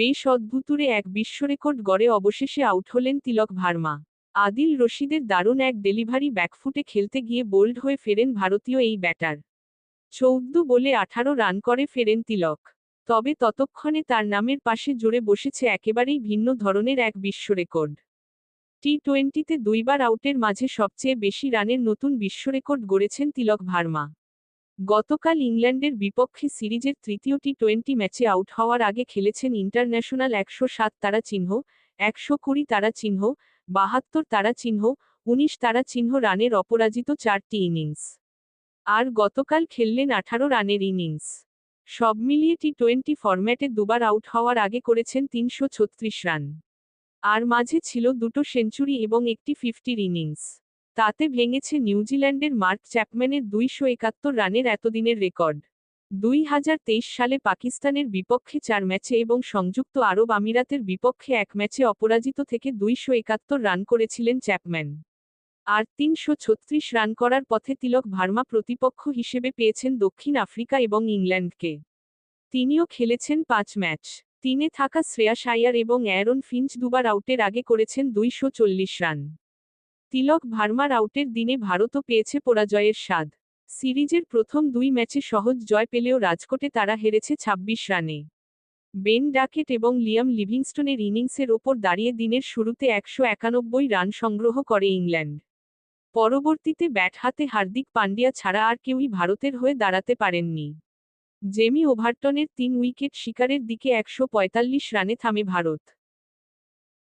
বেশ অদ্ভুতুরে এক বিশ্বরেকর্ড গড়ে অবশেষে আউট হলেন তিলক ভার্মা। আদিল রশিদের দারুণ এক ডেলিভারি ব্যাকফুটে খেলতে গিয়ে বোল্ড হয়ে ফেরেন ভারতীয় এই ব্যাটার। চৌদ্দ বলে আঠারো রান করে ফেরেন তিলক। তবে ততক্ষণে তার নামের পাশে জুড়ে বসেছে একেবারেই ভিন্ন ধরনের এক বিশ্বরেকর্ড। টি টোয়েন্টিতে দুইবার আউটের মাঝে সবচেয়ে বেশি রানের নতুন বিশ্বরেকর্ড গড়েছেন তিলক ভার্মা। গতকাল ইংল্যান্ডের বিপক্ষে সিরিজের তৃতীয় টি টোয়েন্টি ম্যাচে আউট হওয়ার আগে খেলেছেন ইন্টারন্যাশনাল একশো সাত তারা চিহ্ন একশো কুড়ি তারা চিহ্ন বাহাত্তর তারা চিহ্ন উনিশ তারা চিহ্ন রানের অপরাজিত চারটি ইনিংস। আর গতকাল খেললেন আঠারো রানের ইনিংস। সব মিলিয়ে টি টোয়েন্টি ফরম্যাটে দুবার আউট হওয়ার আগে করেছেন তিনশো ছত্রিশ রান। আর মাঝে ছিল দুটো সেঞ্চুরি এবং একটি ফিফটির ইনিংস। তাতে ভেঙেছে নিউজিল্যান্ডের মার্ক চ্যাপম্যানের দুইশো একাত্তর রানের এতদিনের রেকর্ড। দুই হাজার তেইশ সালে পাকিস্তানের বিপক্ষে চার ম্যাচে এবং সংযুক্ত আরব আমিরাতের বিপক্ষে এক ম্যাচে অপরাজিত থেকে দুইশো একাত্তর রান করেছিলেন চ্যাপম্যান। আর তিনশো ছত্রিশ রান করার পথে তিলক ভার্মা প্রতিপক্ষ হিসেবে পেয়েছেন দক্ষিণ আফ্রিকা এবং ইংল্যান্ডকে। তিনিও খেলেছেন পাঁচ ম্যাচ। তিনে থাকা শ্রেয়াস আয়ার এবং অ্যারন ফিঞ্চ দুবার আউটের আগে করেছেন দুইশো চল্লিশ রান। তিলক ভার্মার আউটের দিনে ভারতও পেয়েছে পরাজয়ের স্বাদ। সিরিজের প্রথম দুই ম্যাচে সহজ জয় পেলেও রাজকোটে তারা হেরেছে ২৬ রানে। বেন ডাকেট এবং লিয়াম লিভিংস্টনের ইনিংসের ওপর দাঁড়িয়ে দিনের শুরুতে একশো একানব্বই রান সংগ্রহ করে ইংল্যান্ড। পরবর্তীতে ব্যাট হাতে হার্দিক পান্ডিয়া ছাড়া আর কেউই ভারতের হয়ে দাঁড়াতে পারেননি। জেমি ওভারটনের তিন উইকেট শিকারের দিকে একশো পঁয়তাল্লিশ রানে থামে ভারত।